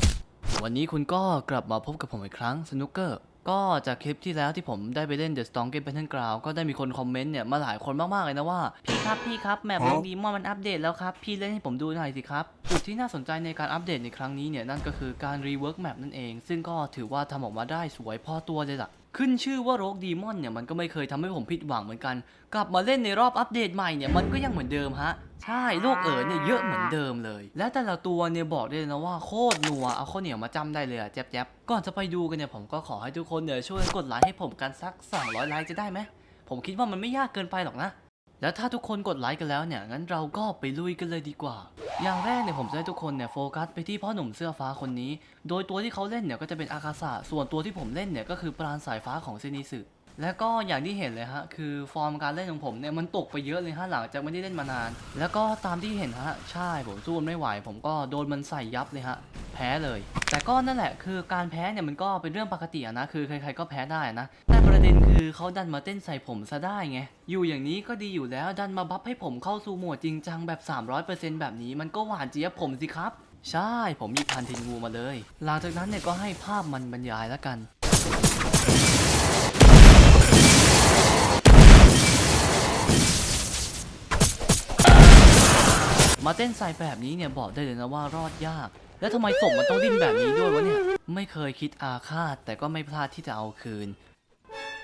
สวันนี้คุณก็กลับมาพบกับผมอีกครั้งสนุกเกอร์ก็จากคลิปที่แล้วที่ผมได้ไปเล่น The Strong Game Battleground ก็ได้มีคนคอมเมนต์เนี่ยมาหลายคนมากๆเลยนะว่า พี่ครับพี่ครับแมปโลกดีมอนมันอัปเดตแล้วครับ พี่เล่นให้ผมดูหน่อยสิครับจุดที่น่าสนใจในการอัปเดตในครั้งนี้เนี่ยนั่นก็คือการรีเวิร์กแมปนั่นเอง ซึ่งก็ถือว่าทำออกมาได้สวยพอตัวเลยล่ะ ขึ้นชื่อว่าโรคดีมอนเนี่ยมันก็ไม่เคยทำให้ผมผิดหวังเหมือนกัน กลับมาเล่นในรอบอัปเดตใหม่เนี่ยมันก็ยังเหมือนเดิมฮะ ใช่โลกเอ๋อเนี่ยเยอะเหมือนเดิมเลย และแต่ละตัวเนี่ยบอกได้เลยนะว่าโคตรนัวเอาข้าวเหนียวมาจำได้เลยอะแจ๊บๆก่อนจะไปดูกันเนี่ยผมก็ขอให้ทุกคนเนี่ยช่วยกดไลค์ให้ผมกันสัก 200 ไลค์จะได้ไหมผมคิดว่ามันไม่ยากเกินไปหรอกนะ แล้วถ้าทุกคนกดไลค์กันแล้วเนี่ยงั้นเราก็ไปลุยกันเลยดีกว่า อย่างแรกเนี่ยผมจะให้ทุกคนเนี่ยโฟกัสไปที่พ่อหนุ่มเสื้อฟ้าคนนี้ โดยตัวที่เขาเล่นเนี่ยก็จะเป็นอากาศะส่วนตัวที่ผมเล่นเนี่ยก็คือปราณสายฟ้าของเซนิสึ และก็อย่างที่เห็นเลยฮะคือฟอร์มการเล่นของผมเนี่ยมันตกไปเยอะเลยฮะหลังจากไม่ได้เล่นมานาน แล้วก็ตามที่เห็นฮะใช่ผมสู้มันไม่ไหว ผมก็โดนมันใส่ยับเลยฮะแพ้เลย แต่ก็นั่นแหละคือการแพ้เนี่ยมันก็เป็นเรื่องปกติอะนะคือใครๆก็แพ้ได้นะแต่ประเด็นคือเขาดันมาเต้นใส่ผมซะได้ไงอยู่อย่างนี้ก็ดีอยู่แล้วดันมาบัฟให้ผมเข้าสู่โหมดจริงจังแบบ 300%แบบนี้มันก็หวานเจี๊ยบผมสิครับ ใช่ผมมีพันทินงูมาเลย หลังจากนั้นเนี่ยก็ให้ภาพมันบรรยายแล้วกัน มาเต้นใส่แบบนี้เนี่ยบอกได้เลยนะว่ารอดยาก แล้วทำไมศพมันต้องดิ้นแบบนี้ด้วยวะเนี่ย ไม่เคยคิดอาฆาตแต่ก็ไม่พลาดที่จะเอาคืน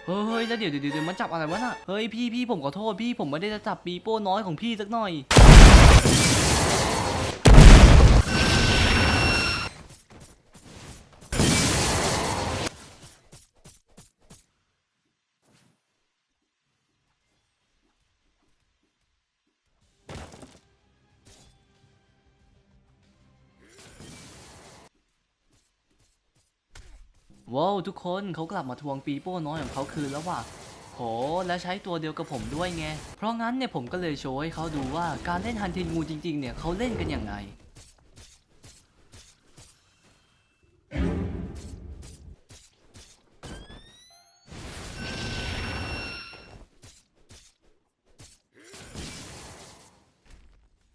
เฮ้ยแล้วเดี๋ยวเดี๋ยวเดี๋ยวมันจับอะไรวะน่ะ เฮ้ยพี่พี่ผมขอโทษพี่ผมไม่ได้จะจับปีโป้น้อยของพี่สักหน่อย ว้าวทุกคนเขากลับมาทวงปีโป้น้อยของเขาคืนแล้วว่ะโหและใช้ตัวเดียวกับผมด้วยไง เพราะงั้นเนี่ยผมก็เลยโชว์ให้เขาดูว่าการเล่นฮันเทนงูจริงๆเนี่ยเขาเล่นกันอย่างไง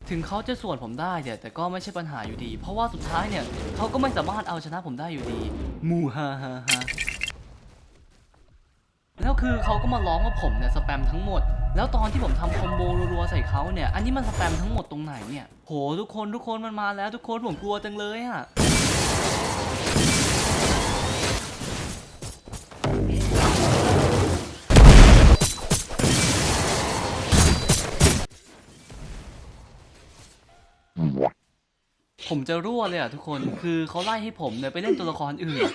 ถึงเขาจะส่วนผมได้เนี่ยแต่ก็ไม่ใช่ปัญหาอยู่ดี เพราะว่าสุดท้ายเนี่ยเขาก็ไม่สามารถเอาชนะผมได้อยู่ดี มูฮ่าฮ่าฮ่าแล้วคือเขาก็มาร้องว่าผมเนี่ยสแปมทั้งหมด แล้วตอนที่ผมทำคอมโบรัวๆใส่เขาเนี่ย อันนี้มันสแปมทั้งหมดตรงไหนเนี่ย โหทุกคนทุกคนมันมาแล้วทุกคนผมกลัวจังเลยอะ ผมจะรั่วเลยอะทุกคนคือเขาไล่ให้ผมเนี่ยไปเล่นตัวละครอื่น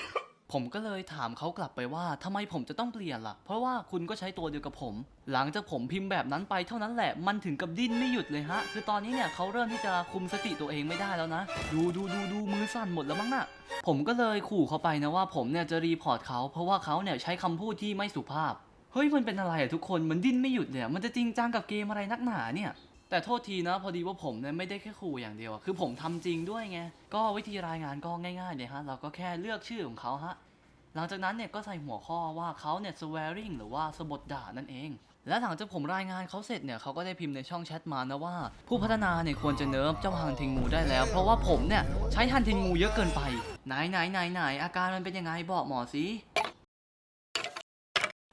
ผมก็เลยถามเขากลับไปว่าทำไมผมจะต้องเปลี่ยนล่ะ เพราะว่าคุณก็ใช้ตัวเดียวกับผม หลังจากผมพิมพ์แบบนั้นไปเท่านั้นแหละมันถึงกับดิ้นไม่หยุดเลยฮะ คือตอนนี้เนี่ยเขาเริ่มที่จะคุมสติตัวเองไม่ได้แล้วนะ ดูดูดูดูมือสั่นหมดแล้วมั้งน่ะผมก็เลยขู่เขาไปนะว่าผมเนี่ยจะรีพอร์ตเขาเพราะว่าเขาเนี่ยใช้คำพูดที่ไม่สุภาพเฮ้ยมันเป็นอะไรอะทุกคนมันดิ้นไม่หยุดเลยมันจะจริงจังกับเกมอะไรนักหนาเนี่ย แต่โทษทีนะพอดีว่าผมเนี่ยไม่ได้แค่ขู่อย่างเดียวคือผมทำจริงด้วยไงก็วิธีรายงานก็ง่ายๆเลยฮะเราก็แค่เลือกชื่อของเขาฮะหลังจากนั้นเนี่ยก็ใส่หัวข้อว่าเขาเนี่ย swearing หรือว่าสะบดด่านั่นเอง และหลังจากผมรายงานเขาเสร็จเนี่ยเขาก็ได้พิมพ์ในช่องแชทมานะว่า ผู้พัฒนาเนี่ยควรจะเนิร์ฟเจ้าฮันทิงมูได้แล้ว เพราะว่าผมเนี่ย ใช้ฮันทิงมูเยอะเกินไป ไหนไหนไหนไหนอาการมันเป็นยังไงบอกหมอสิ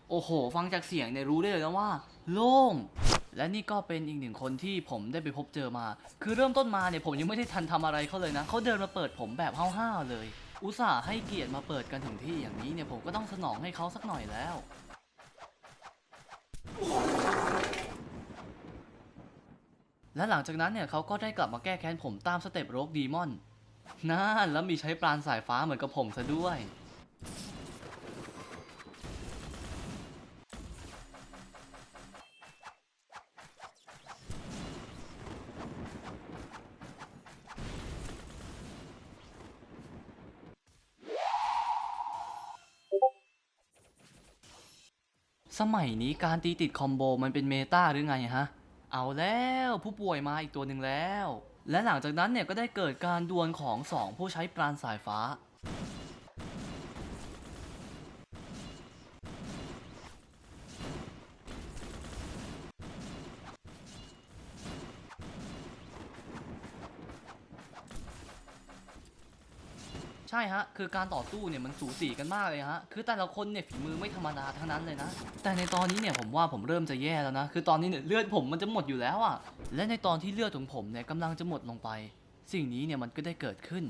โอ้โห ฟังจากเสียงเนี่ยรู้ได้เลยนะว่า โล่ง และนี่ก็เป็นอีกหนึ่งคนที่ผมได้ไปพบเจอมา คือเริ่มต้นมาเนี่ยผมยังไม่ได้ทันทำอะไรเขาเลยนะ เขาเดินมาเปิดผมแบบห้าวๆเลย อุตส่าห์ให้เกียรติมาเปิดกันถึงที่อย่างนี้เนี่ยผมก็ต้องสนองให้เขาสักหน่อยแล้ว และหลังจากนั้นเนี่ยเขาก็ได้กลับมาแก้แค้นผมตามสเต็ปโรกดีมอนน่าแล้วมีใช้ปราณสายฟ้าเหมือนกับผมซะด้วย สมัยนี้การตีติดคอมโบมันเป็นเมตาหรือไงฮะ เอาแล้วผู้ป่วยมาอีกตัวหนึ่งแล้ว และหลังจากนั้นเนี่ยก็ได้เกิดการดวลของสองผู้ใช้ปราณสายฟ้า ใช่ฮะ คือการต่อสู้เนี่ยมันสูสีกันมากเลยฮะ คือแต่ละคนเนี่ยฝีมือไม่ธรรมดาทั้งนั้นเลยนะ แต่ในตอนนี้เนี่ยผมว่าผมเริ่มจะแย่แล้วนะ คือตอนนี้เนี่ยเลือดผมมันจะหมดอยู่แล้วอะ่ะและในตอนที่เลือดของผมเนี่ยกำลังจะหมดลงไป สิ่งนี้เนี่ยมันก็ได้เกิดขึ้น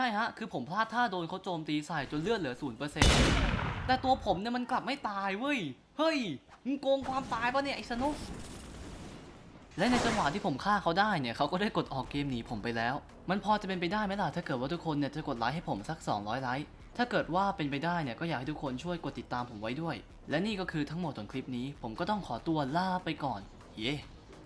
ใช่ฮะ คือผมพลาดท่าโดนเขาโจมตีใส่จนเลือดเหลือศูนย์เปอร์เซ็นต์แต่ตัวผมเนี่ยมันกลับไม่ตายเว้ย เฮ้ย มึงโกงความตายปะเนี่ยไอ้สนุกและในจังหวะที่ผมฆ่าเขาได้เนี่ยเขาก็ได้กดออกเกมหนีผมไปแล้ว มันพอจะเป็นไปได้ไหมล่ะถ้าเกิดว่าทุกคนเนี่ยจะกดไลค์ให้ผมสัก 200 ไลค์ ถ้าเกิดว่าเป็นไปได้เนี่ยก็อยากให้ทุกคนช่วยกดติดตามผมไว้ด้วย และนี่ก็คือทั้งหมดของคลิปนี้ ผมก็ต้องขอตัวลาไปก่อน เย้